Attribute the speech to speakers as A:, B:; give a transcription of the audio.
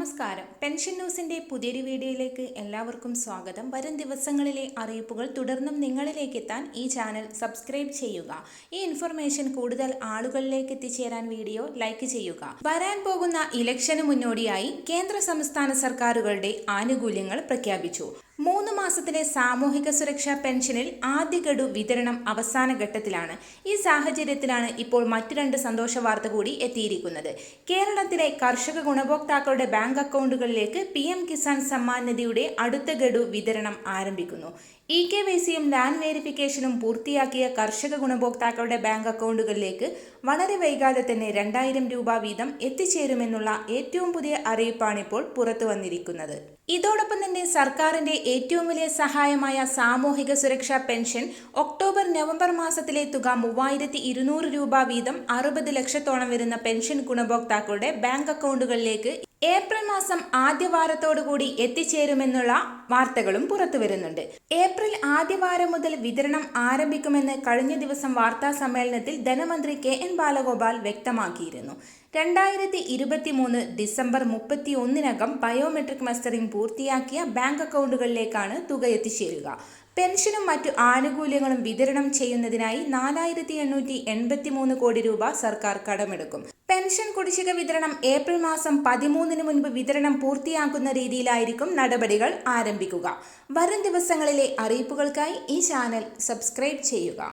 A: നമസ്കാരം. പെൻഷൻ ന്യൂസിന്റെ പുതിയൊരു വീഡിയോയിലേക്ക് എല്ലാവർക്കും സ്വാഗതം. വരും ദിവസങ്ങളിലെ അറിയിപ്പുകൾ തുടർന്നും നിങ്ങളിലേക്ക് എത്താൻ ഈ ചാനൽ സബ്സ്ക്രൈബ് ചെയ്യുക. ഈ ഇൻഫർമേഷൻ കൂടുതൽ ആളുകളിലേക്ക് എത്തിച്ചേരാൻ വീഡിയോ ലൈക്ക് ചെയ്യുക. വരാൻ പോകുന്ന ഇലക്ഷന് മുന്നോടിയായി കേന്ദ്ര സംസ്ഥാന സർക്കാരുകളുടെ ആനുകൂല്യങ്ങൾ പ്രഖ്യാപിച്ചു. മൂന്ന് മാസത്തിലെ സാമൂഹിക സുരക്ഷാ പെൻഷനിൽ ആദ്യ ഗഡു വിതരണം അവസാന ഘട്ടത്തിലാണ്. ഈ സാഹചര്യത്തിലാണ് ഇപ്പോൾ മറ്റു രണ്ട് സന്തോഷ വാർത്ത കൂടി എത്തിയിരിക്കുന്നത്. കേരളത്തിലെ കർഷക ഗുണഭോക്താക്കളുടെ ബാങ്ക് അക്കൗണ്ടുകളിലേക്ക് പി എം കിസാൻ സമ്മാൻ നിധിയുടെ അടുത്ത ഗഡു വിതരണം ആരംഭിക്കുന്നു. ഇ കെ വൈ സിയും ലാൻഡ് വേരിഫിക്കേഷനും പൂർത്തിയാക്കിയ കർഷക ഗുണഭോക്താക്കളുടെ ബാങ്ക് അക്കൗണ്ടുകളിലേക്ക് വളരെ വൈകാതെ തന്നെ രണ്ടായിരം രൂപ വീതം എത്തിച്ചേരുമെന്നുള്ള ഏറ്റവും പുതിയ അറിയിപ്പാണിപ്പോൾ പുറത്തു വന്നിരിക്കുന്നത്. ഇതോടൊപ്പം തന്നെ സർക്കാരിന്റെ ഏറ്റവും വലിയ സഹായമായ സാമൂഹിക സുരക്ഷാ പെൻഷൻ ഒക്ടോബർ നവംബർ മാസത്തിലെ തുക മൂവായിരത്തി ഇരുന്നൂറ് രൂപ വീതം അറുപത് ലക്ഷത്തോളം വരുന്ന പെൻഷൻ ഗുണഭോക്താക്കളുടെ ബാങ്ക് അക്കൗണ്ടുകളിലേക്ക് ഏപ്രിൽ മാസം ആദ്യ വാരത്തോടുകൂടി എത്തിച്ചേരുമെന്നുള്ള വാർത്തകളും പുറത്തു വരുന്നുണ്ട്. ഏപ്രിൽ ആദ്യവാരം മുതൽ വിതരണം ആരംഭിക്കുമെന്ന് കഴിഞ്ഞ ദിവസം വാർത്താ സമ്മേളനത്തിൽ ധനമന്ത്രി കെ എൻ ബാലഗോപാൽ വ്യക്തമാക്കിയിരുന്നു. രണ്ടായിരത്തി ഇരുപത്തി മൂന്ന് ഡിസംബർ മുപ്പത്തി ഒന്നിനകം ബയോമെട്രിക് മസ്റ്ററിംഗ് പൂർത്തിയാക്കിയ ബാങ്ക് അക്കൗണ്ടുകളിലേക്കാണ് തുക എത്തിച്ചേരുക. പെൻഷനും മറ്റു ആനുകൂല്യങ്ങളും വിതരണം ചെയ്യുന്നതിനായി നാലായിരത്തി എണ്ണൂറ്റി എൺപത്തി മൂന്ന് കോടി രൂപ സർക്കാർ കടമെടുക്കും. പെൻഷൻ കുടിശ്ശിക വിതരണം ഏപ്രിൽ മാസം പതിമൂന്നിന് മുൻപ് വിതരണം പൂർത്തിയാക്കുന്ന രീതിയിലായിരിക്കും നടപടികൾ ആരംഭിക്കുക. വരും ദിവസങ്ങളിലെ അറിയിപ്പുകൾക്കായി ഈ ചാനൽ സബ്സ്ക്രൈബ് ചെയ്യുക.